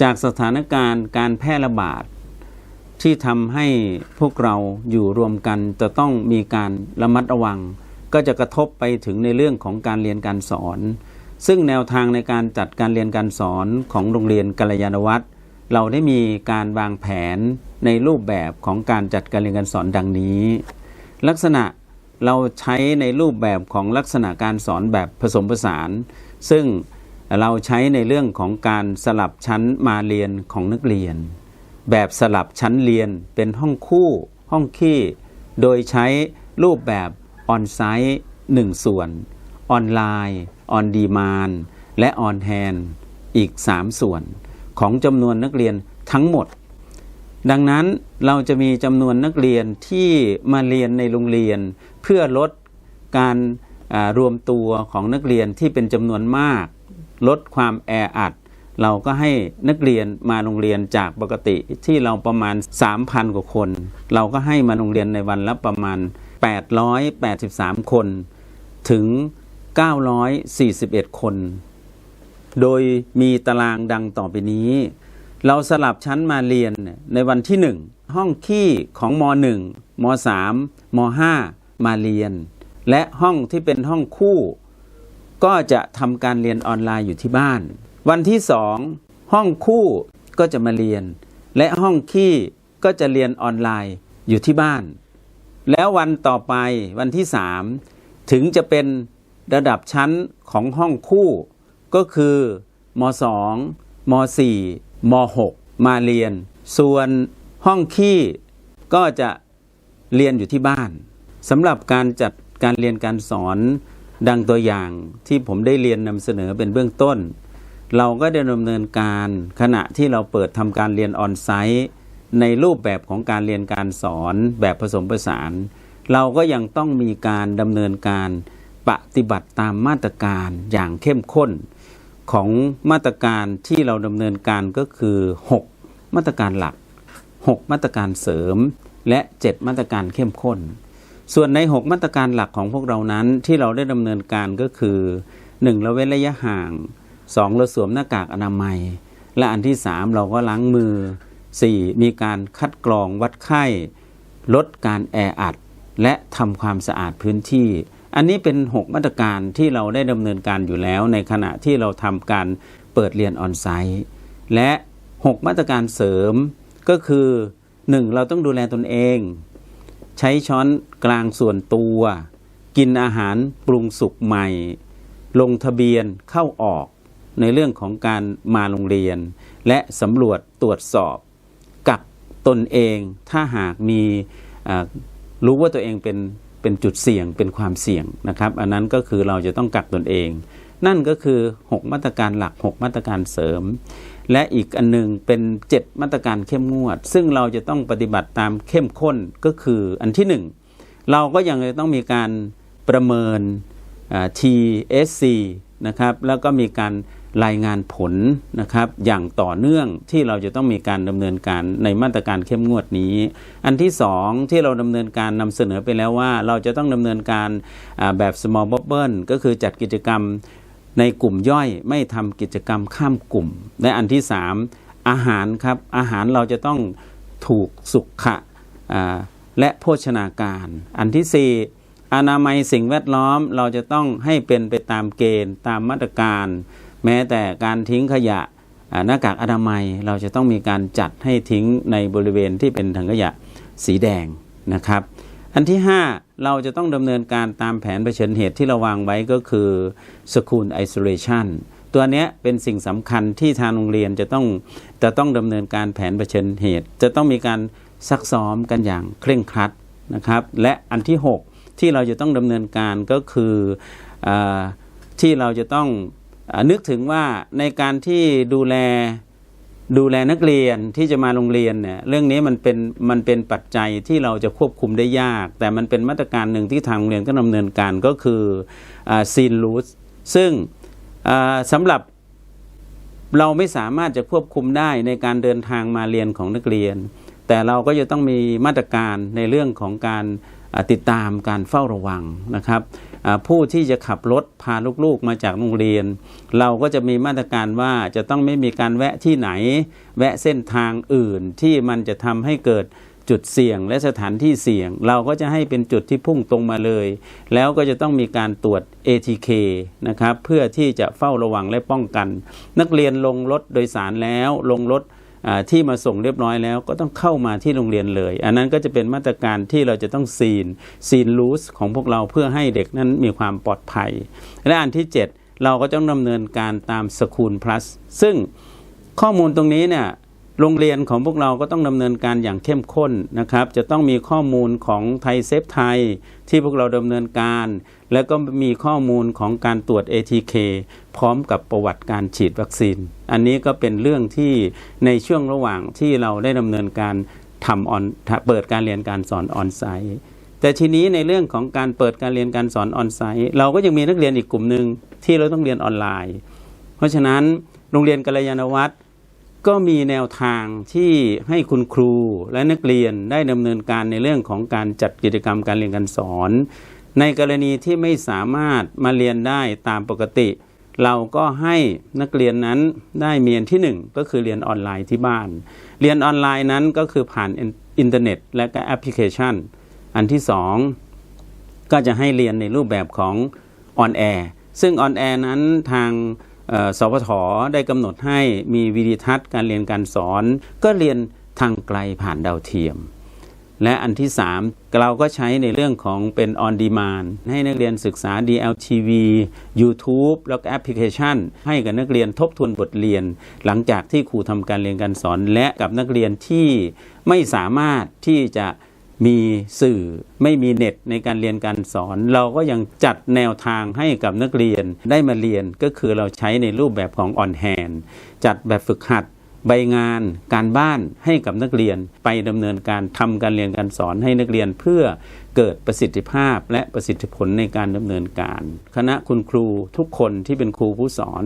จากสถานการณ์การแพร่ระบาดที่ทำให้พวกเราอยู่รวมกันจะต้องมีการระมัดระวัง ก็จะกระทบไปถึงในเรื่องของการเรียนการสอน ซึ่งแนวทางในการจัดการเรียนการสอนของโรงเรียนกัลยาณวัฒน์เราได้มีการวางแผนในรูปแบบของการจัดการเรียนการสอนดังนี้ ลักษณะเราใช้ในรูปแบบของลักษณะการสอนแบบผสมผสาน ซึ่ง เราใช้ในเรื่องของการสลับชั้นมาเรียนของนักเรียน แบบสลับชั้นเรียนเป็นห้องคู่ ห้องขี้ โดยใช้รูปแบบออนไซต์หนึ่งส่วน ออนไลน์ออนดีมานและออนแฮนอีก 3 ส่วน ของจำนวนนักเรียนทั้งหมด ดังนั้นเราจะมีจำนวนนักเรียนที่มาเรียนในโรงเรียน เพื่อลดการารวมตัวของนักเรียนที่เป็นจำนวนมาก ลดความแออัด เราก็ให้นักเรียนมาโรงเรียนจากปกติที่เราประมาณ 3,000 กว่าคน เราก็ให้มาโรงเรียนในวันละประมาณ 883 คน ถึง 941 คน โดยมีตารางดังต่อไปนี้ เราสลับชั้นมาเรียนในวันที่ 1 ห้องขี้ของม .1 ม .3 ม .5 มาเรียน และห้องที่เป็นห้องคู่ ก็จะทำการเรียนออนไลน์อยู่ที่บ้าน วันที่สองห้องคู่ก็จะมาเรียน และห้องขี้ก็จะเรียนออนไลน์อยู่ที่บ้าน แล้ววันต่อไปวันที่สามถึงจะเป็นระดับชั้นของห้องคู่ ก็คือมสองมสี่มหกมาเรียน ส่วนห้องขี้ก็จะเรียนอยู่ที่บ้านสำหรับการจัดการเรียนการสอน ดังตัวอย่างที่ผมได้เรียนนำเสนอเป็นเบื้องต้น เราก็ได้ดำเนินการขณะที่เราเปิดทำการเรียนออนไซต์ในรูปแบบของการเรียนการสอนแบบผสมผสาน เราก็ยังต้องมีการดำเนินการปฏิบัติตามมาตรการอย่างเข้มข้น ของมาตรการที่เราดำเนินการก็คือ 6 มาตรการหลัก 6 มาตรการเสริม และ 7 มาตรการเข้มข้น ส่วนใน 6 มาตรการหลักของพวกเรานั้นที่เราได้ดำเนินการก็คือ 1. เราเว้นระยะห่าง 2. เราสวมหน้ากากอนามัย และอันที่ 3 เราก็ล้างมือ 4. มีการคัดกรองวัดไข้ ลดการแออัด และทำความสะอาดพื้นที่ อันนี้เป็น 6 มาตรการที่เราได้ดำเนินการอยู่แล้ว ในขณะที่เราทำการเปิดเรียนออนไซต์และ 6 มาตรการเสริมก็คือ 1. เราต้องดูแลตนเอง ใช้ช้อนกลางส่วนตัว กินอาหารปรุงสุกใหม่ ลงทะเบียนเข้าออกในเรื่องของการมาโรงเรียน และสำรวจตรวจสอบกับตนเองถ้าหากมีรู้ว่าตัวเองเป็นเป็นจุดเสี่ยงเป็นความเสี่ยงนะครับ อันนั้นก็คือเราจะต้องกักตนเอง นั่นก็คือ 6 มาตรการหลัก 6 มาตรการเสริม และอีกอันหนึงเป็น 7 มาตรการเข้มงวด ซึ่งเราจะต้องปฏิบัติตามเข้มข้นก็คืออันที่ 1 เราก็ยังจะต้องมีการประเมิน TSC นะครับแล้วก็มีการรายงานผลนะครับอย่างต่อเนื่องที่เราจะต้องมีการดำเนินการในมาตรการเข้มงวดนี้ อันที่สองที่เราดำเนินการนำเสนอไปแล้วว่า เราจะต้องดำเนินการแบบ small bubble ก็คือจัดกิจกรรม ในกลุ่มย่อยไม่ทำกิจกรรมข้ามกลุ่ม และอันที่สามอาหารครับอาหารเราจะต้องถูกสุขะและโภชนาการ อันที่สี่อนามัยสิ่งแวดล้อมเราจะต้องให้เป็นไปตามเกณฑ์ตามมาตรการ แม้แต่การทิ้งขยะหน้ากากอนามัยเราจะต้องมีการจัดให้ทิ้งในบริเวณที่เป็นถังขยะสีแดงนะครับ อันที่ 5 เราจะต้องดำเนินการตามแผนเผชิญเหตุที่เราวางไว้ก็คือ School Isolation ตัวนี้เป็นสิ่งสำคัญที่ทางโรงเรียนจะต้องจะต้องดำเนินการแผนเผชิญเหตุ จะต้องมีการซักซ้อมกันอย่างเคร่งครัดนะครับ และอันที่ 6 ที่เราจะต้องดำเนินการก็คืออที่เราจะต้องนึกถึงว่าในการที่ดูแล ดูแลนักเรียนที่จะมาโรงเรียนเนี่ยเรื่องนี้มันเป็นมันเป็นปัจจัยที่เราจะควบคุมได้ยาก แต่มันเป็นมาตรการหนึ่งที่ทางโรงเรียนก็ดำเนินการก็คือซีนรูสซึ่งอ่าสำหรับเราไม่สามารถจะควบคุมได้ในการเดินทางมาเรียนของนักเรียน แต่เราก็จะต้องมีมาตรการในเรื่องของการ ติดตามการเฝ้าระวังนะครับผู้ที่จะขับรถพาลูกๆมาจากโรงเรียน เราก็จะมีมาตรการว่าจะต้องไม่มีการแวะที่ไหน แวะเส้นทางอื่นที่มันจะทำให้เกิดจุดเสี่ยงและสถานที่เสี่ยง เราก็จะให้เป็นจุดที่พุ่งตรงมาเลย แล้วก็จะต้องมีการตรวจ ATK นะครับเพื่อที่จะเฝ้าระวังและป้องกัน นักเรียนลงรถโดยสารแล้วลงรถ ที่มาส่งเรียบร้อยแล้วก็ต้องเข้ามาที่โรงเรียนเลย อันนั้นก็จะเป็นมาตรการที่เราจะต้องซีนซีนรูสของพวกเราเพื่อให้เด็กนั้นมีความปลอดภัย และอันที่ 7 เราก็ต้องดำเนินการตามสคูลพลัสซึ่งข้อมูลตรงนี้เนี่ย โรงเรียนของพวกเราก็ต้องดำเนินการอย่างเข้มข้นนะครับ จะต้องมีข้อมูลของไทยเซฟไทยที่พวกเราดำเนินการ แล้วก็มีข้อมูลของการตรวจ ATK พร้อมกับประวัติการฉีดวัคซีน อันนี้ก็เป็นเรื่องที่ในช่วงระหว่างที่เราได้ดำเนินการทำออนเปิดการเรียนการสอนออนไซต์แต่ทีนี้ในเรื่องของการเปิดการเรียนการสอนออนไซต์เราก็ยังมีนักเรียนอีกกลุ่มหนึ่งที่เราต้องเรียนออนไลน์ เพราะฉะนั้นโรงเรียนกัลยาณวัฒน์ ก็มีแนวทางที่ให้คุณครูและนักเรียนได้ดำเนินการในเรื่องของการจัดกิจกรรมการเรียนการสอน ในกรณีที่ไม่สามารถมาเรียนได้ตามปกติ เราก็ให้นักเรียนนั้นได้เมียนที่หนึ่งก็คือเรียนออนไลน์ที่บ้าน เรียนออนไลน์นั้นก็คือผ่านอินเทอร์เน็ต และก็แอปพลิเคชัน อันที่สองก็จะให้เรียนในรูปแบบของออนแอร์ซึ่งออนแอร์นั้นทาง สพทได้กำหนดให้มีวิดีทัศน์การเรียนการสอน ก็เรียนทางไกลผ่านดาวเทียม และอันที่ 3 เราก็ใช้ในเรื่องของเป็น on demand ให้นักเรียนศึกษา DLTV YouTube แล้วก็แอปพลิเคชัน ให้กับนักเรียนทบทวนบทเรียน หลังจากที่ครูทำการเรียนการสอน และกับนักเรียนที่ไม่สามารถที่จะ มีสื่อไม่มีเน็ตในการเรียนการสอน เราก็ยังจัดแนวทางให้กับนักเรียนได้มาเรียนก็คือเราใช้ในรูปแบบของ on hand จัดแบบฝึกหัดใบงานการบ้านให้กับนักเรียนไปดำเนินการทำการเรียนการสอนให้นักเรียนเพื่อเกิดประสิทธิภาพและประสิทธิผลในการดำเนินการ คณะคุณครูทุกคนที่เป็นครูผู้สอน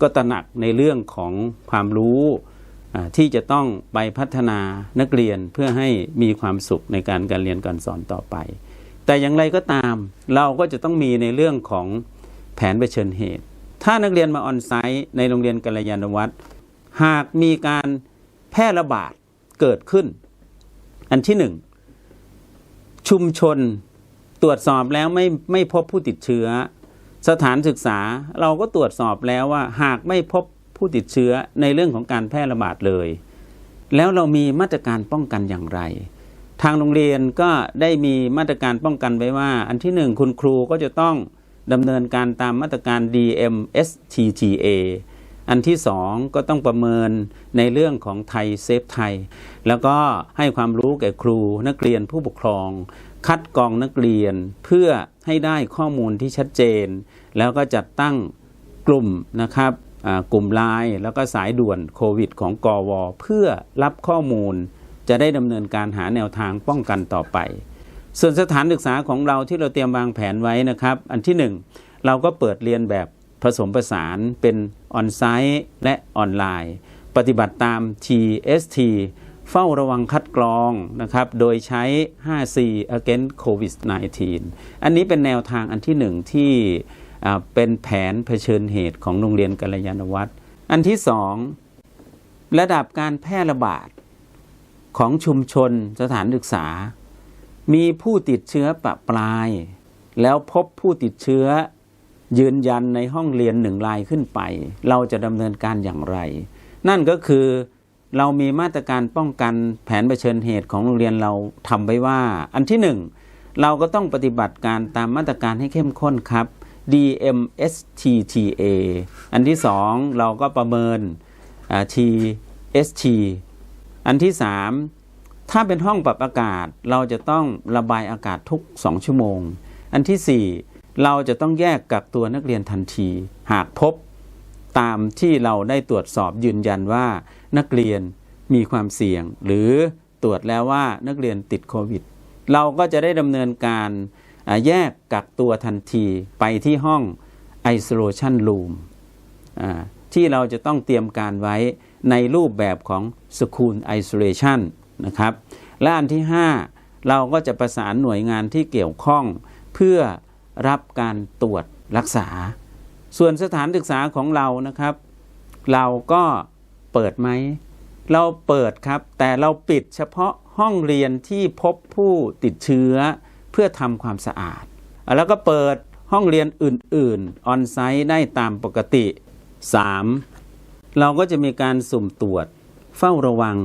ก็ตระหนักในเรื่องของความรู้ ที่จะต้องไปพัฒนานักเรียนเพื่อให้มีความสุขในการการเรียนการสอนต่อไป แต่อย่างไรก็ตามเราก็จะต้องมีในเรื่องของแผนเผชิญเหตุ ถ้านักเรียนมาออนไซต์ในโรงเรียนกัลยาณวัฒน์หากมีการแพร่ระบาดเกิดขึ้น อันที่หนึ่งชุมชนตรวจสอบแล้วไม่ไม่พบผู้ติดเชื้อ สถานศึกษาเราก็ตรวจสอบแล้วว่าหากไม่พบ ผู้ติดเชื้อในเรื่องของการแพร่ระบาดเลย แล้วเรามีมาตรการป้องกันอย่างไร ทางโรงเรียนก็ได้มีมาตรการป้องกันไว้ว่า อันที่หนึ่งคุณครูก็จะต้องดำเนินการตามมาตรการ DMSTTA อันที่สองก็ต้องประเมินในเรื่องของไทยเซฟไทย แล้วก็ให้ความรู้แก่ครูนักเรียนผู้ปกครอง คัดกรองนักเรียนเพื่อให้ได้ข้อมูลที่ชัดเจน แล้วก็จัดตั้งกลุ่มนะครับ กลุ่มไลน์แล้วก็สายด่วนโควิดของกอวเพื่อรับข้อมูลจะได้ดำเนินการหาแนวทางป้องกันต่อไป ส่วนสถานศึกษาของเราที่เราเตรียมวางแผนไว้นะครับ อันที่หนึ่งเราก็เปิดเรียนแบบผสมผสานเป็นออนไซต์และออนไลน์ ปฏิบัติตาม TST เฝ้าระวังคัดกรองนะครับ โดยใช้ 5C against COVID-19 อันนี้เป็นแนวทางอันที่หนึ่งที่ เป็นแผนเผชิญเหตุของโรงเรียนกัลยาณวัฒน์อันที่สองระดับการแพร่ระบาดของชุมชนสถานศึกษา มีผู้ติดเชื้อปะปลาย แล้วพบผู้ติดเชื้อยืนยันในห้องเรียนหนึ่งรายขึ้นไป เราจะดำเนินการอย่างไร นั่นก็คือเรามีมาตรการป้องกันแผนเผชิญเหตุของโรงเรียนเราทำไว้ว่า อันที่หนึ่งเราก็ต้องปฏิบัติการตามมาตรการให้เข้มข้นครับ DMSTTA อันที่สองเราก็ประเมิน TST อันที่สามถ้าเป็นห้องปรับอากาศเราจะต้องระบายอากาศทุก 2 ชั่วโมง อันที่ 4 เราจะต้องแยกกักตัวนักเรียนทันที หากพบตามที่เราได้ตรวจสอบยืนยันว่านักเรียนมีความเสี่ยง หรือตรวจแล้วว่านักเรียนติดโควิด เราก็จะได้ดำเนินการ แยกกักตัวทันทีไปที่ห้อง isolation room ที่เราจะต้องเตรียมการไว้ในรูปแบบของ school isolation นะครับและอันที่ 5 เราก็จะประสานหน่วยงานที่เกี่ยวข้อง เพื่อรับการตรวจรักษา ส่วนสถานศึกษาของเรานะครับ เราก็เปิดไหม เราเปิดครับ แต่เราปิดเฉพาะห้องเรียนที่พบผู้ติดเชื้อ เพื่อทำความสะอาด แล้วก็เปิดห้องเรียนอื่น ๆ ออนไซต์ได้ตามปกติ 3. เราก็จะมีการสุ่มตรวจ เฝ้าระวัง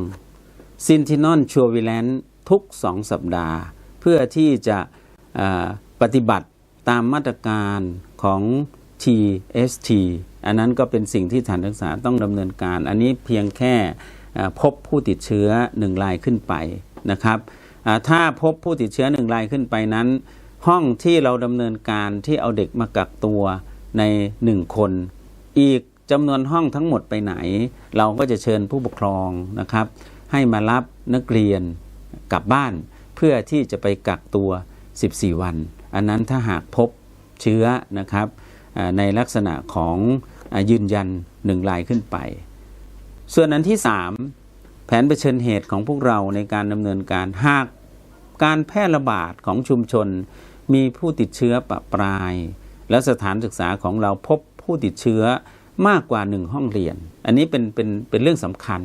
ซินทินอนชัววิแลนทุก 2 สัปดาห์ เพื่อที่จะปฏิบัติตามมาตรการของ TST อันนั้นก็เป็นสิ่งที่ฐานศึกษาต้องดำเนินการ อันนี้เพียงแค่พบผู้ติดเชื้อหนึ่งรายขึ้นไปนะครับ ถ้าพบผู้ติดเชื้อหนึ่งรายขึ้นไปนั้น ห้องที่เราดำเนินการที่เอาเด็กมากักตัวในหนึ่งคน อีกจำนวนห้องทั้งหมดไปไหน เราก็จะเชิญผู้ปกครองนะครับ ให้มารับนักเรียนกลับบ้านเพื่อที่จะไปกักตัว 14 วัน อันนั้นถ้าหากพบเชื้อนะครับในลักษณะของยืนยันหนึ่งรายขึ้นไป ส่วนอันที่ 3 แผนเผชิญเหตุของพวกเราในการดำเนินการหาก การแพร่ระบาดของชุมชน มีผู้ติดเชื้อปะปราย และสถานศึกษาของเราพบผู้ติดเชื้อมากกว่าหนึ่งห้องเรียน อันนี้เป็นเป็นเป็นเรื่องสำคัญ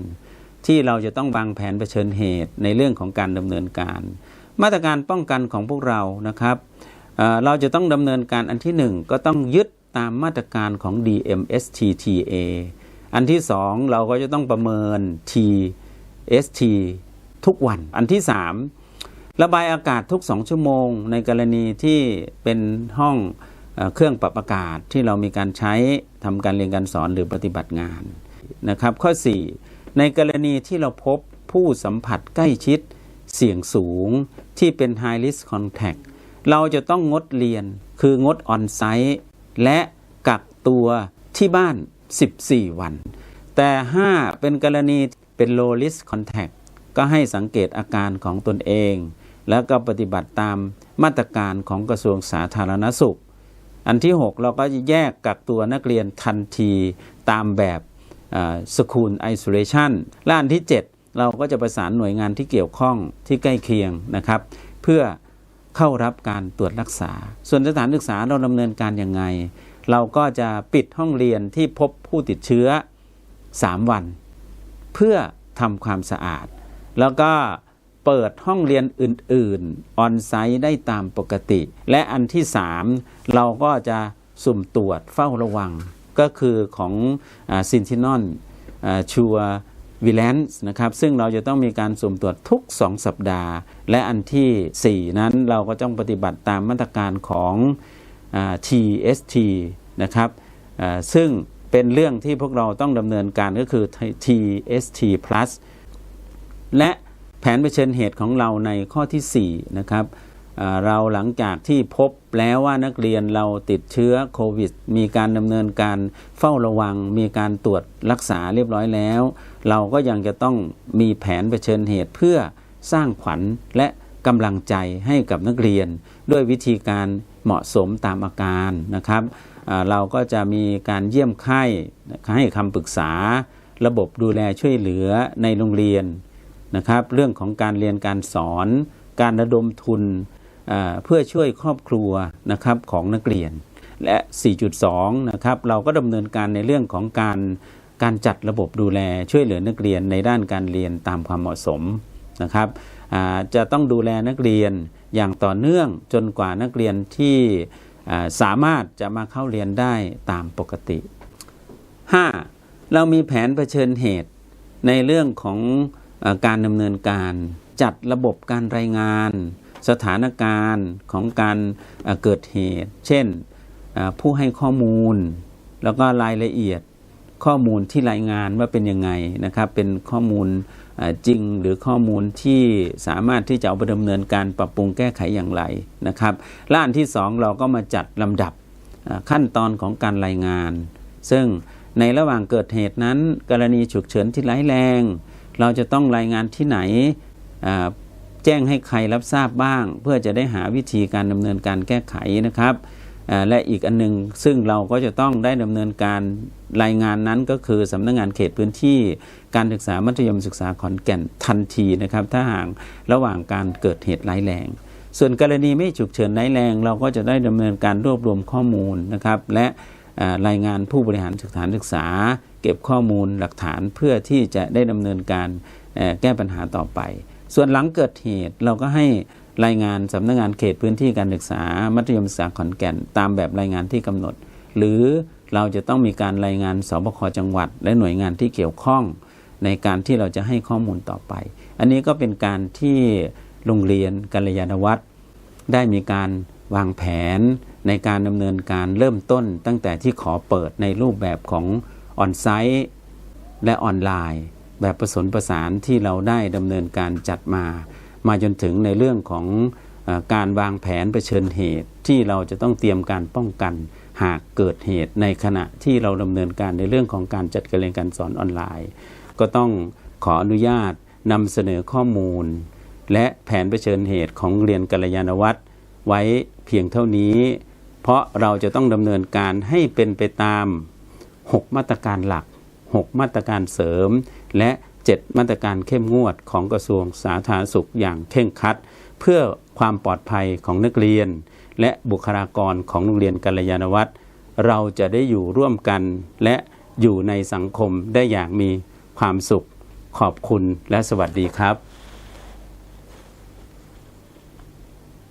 ที่เราจะต้องวางแผนเผชิญเหตุในเรื่องของการดำเนินการ มาตรการป้องกันของพวกเรานะครับเเราจะต้องดำเนินการอันที่หนึ่งก็ต้องยึดตามมาตรการของ DMSTTA อันที่สองเราก็จะต้องประเมิน TST ทุกวัน อันที่สาม ระบายอากาศทุก 2 ชั่วโมง ในกรณีที่เป็นห้องเอ่อเครื่องปรับอากาศที่เรามีการใช้ทำการเรียนการสอนหรือปฏิบัติงานนะครับข้อ 4 ในกรณีที่เราพบผู้สัมผัสใกล้ชิดเสี่ยงสูงที่เป็น High Risk Contact เราจะต้องงดเรียนคืองดออนไซต์และกักตัวที่บ้าน 14 วัน แต่ 5 เป็นกรณีเป็น Low Risk Contact ก็ให้สังเกตอาการของตนเอง แล้วก็ปฏิบัติตามมาตรการของกระทรวงสาธารณสุข อันที่ 6 เราก็จะแยกกักตัวนักเรียนทันทีตามแบบสคูลไอโซเลชันและอันที่ 7 เราก็จะประสานหน่วยงานที่เกี่ยวข้องที่ใกล้เคียงนะครับ เพื่อเข้ารับการตรวจรักษา ส่วนสถานศึกษาเราดำเนินการยังไง เราก็จะปิดห้องเรียนที่พบผู้ติดเชื้อ 3 วัน เพื่อทำความสะอาด แล้วก็ เปิดห้องเรียนอื่นๆออนไซต์ได้ตามปกติ และอันที่ 3 เราก็จะสุ่มตรวจเฝ้าระวัง ก็คือของซินทินอนชัววิแลนซ์นะครับซึ่งเราจะต้องมีการสุ่มตรวจทุก 2 สัปดาห์ และอันทีสี่4 นั้นเราก็ต้องปฏิบัติตามมาตรการของอ TST นะครับซึ่งเป็นเรื่องที่พวกเราต้องดำเนินการก็คือ TST plus และ แผนเผชิญเหตุของเราในข้อที่4นะครับเราหลังจากที่พบแล้วว่านักเรียนเราติดเชื้อโควิด มีการดำเนินการเฝ้าระวัง มีการตรวจรักษาเรียบร้อยแล้ว เราก็ยังจะต้องมีแผนเผชิญเหตุเพื่อสร้างขวัญและกำลังใจให้กับนักเรียน ด้วยวิธีการเหมาะสมตามอาการนะครับเราก็จะมีการเยี่ยมไข้ให้คำปรึกษา ระบบดูแลช่วยเหลือในโรงเรียน นะครับ เรื่องของการเรียนการสอน การระดมทุนเพื่อช่วยครอบครัวนะครับของนักเรียน และ 4.2 นะครับเราก็ดำเนินการในเรื่องของการการจัดระบบดูแลช่วยเหลือนักเรียนในด้านการเรียนตามความเหมาะสมนะครับจะต้องดูแลนักเรียนอย่างต่อเนื่องจนกว่านักเรียนที่สามารถจะมาเข้าเรียนได้ตามปกติ 5. เรามีแผนเผชิญเหตุในเรื่องของ การดำเนินการจัดระบบการรายงาน สถานการณ์ของการเกิดเหตุ เช่นผู้ให้ข้อมูล แล้วก็รายละเอียดข้อมูลที่รายงานว่าเป็นยังไงนะครับ เป็นข้อมูลจริงหรือข้อมูลที่สามารถที่จะเอาไปดำเนินการปรับปรุงแก้ไขอย่างไรนะครับและอันที่สองเราก็มาจัดลำดับขั้นตอนของการรายงาน ซึ่งในระหว่างเกิดเหตุนั้น กรณีฉุกเฉินที่ร้ายแรง เราจะต้องรายงานที่ไหน แจ้งให้ใครรับทราบบ้าง เพื่อจะได้หาวิธีการดำเนินการแก้ไขนะครับ และอีกอันหนึงซึ่งเราก็จะต้องได้ดำเนินการรายงานนั้นก็คือสำนักงานเขตพื้นที่การศึกษามัธยมศึกษาขอนแก่นทันทีนะครับ ถ้าห่ากระหว่างการเกิดเหตุร้ายแรงส่วนกรณีไม่ฉุกเฉินร้ายแรง เราก็จะได้ดำเนินการรวบรวมข้อมูลนะครับ และ รายงานผู้บริหารสถานศึกษา เก็บข้อมูลหลักฐานเพื่อที่จะได้ดำเนินการแก้ปัญหาต่อไป ส่วนหลังเกิดเหตุเราก็ให้รายงานสำนักงานเขตพื้นที่การศึกษา มัธยมศึกษาขอนแก่น ตามแบบรายงานที่กำหนด หรือเราจะต้องมีการรายงานสบคจังหวัด และหน่วยงานที่เกี่ยวข้อง ในการที่เราจะให้ข้อมูลต่อไป อันนี้ก็เป็นการที่โรงเรียนกัลยาณวัฒน์ได้มีการวางแผน ในการดำเนินการเริ่มต้นตั้งแต่ที่ขอเปิดในรูปแบบของออนไซต์และออนไลน์ แบบผสมประสานที่เราได้ดำเนินการจัดมา มาจนถึงในเรื่องของอการวางแผนเผชิญเหตุที่เราจะต้องเตรียมการป้องกันหากเกิดเหตุในขณะที่เราดำเนินการในเรื่องของการจัดการเรียนการสอนออนไลน์ ก็ต้องขออนุญาตนำเสนอข้อมูล และแผนเผชิญเหตุของเรียนกัลยาณวัตรไว้เพียงเท่านี้ เพราะเราจะต้องดำเนินการให้เป็นไปตาม 6 มาตรการหลัก 6 มาตรการเสริม และ 7 มาตรการเข้มงวดของกระทรวงสาธารณสุขอย่างเคร่งคัด เพื่อความปลอดภัยของนักเรียน และบุคลากรของโรงเรียนกัลยาณวัตรเราจะได้อยู่ร่วมกัน และอยู่ในสังคมได้อย่างมีความสุขขอบคุณและสวัสดีครับ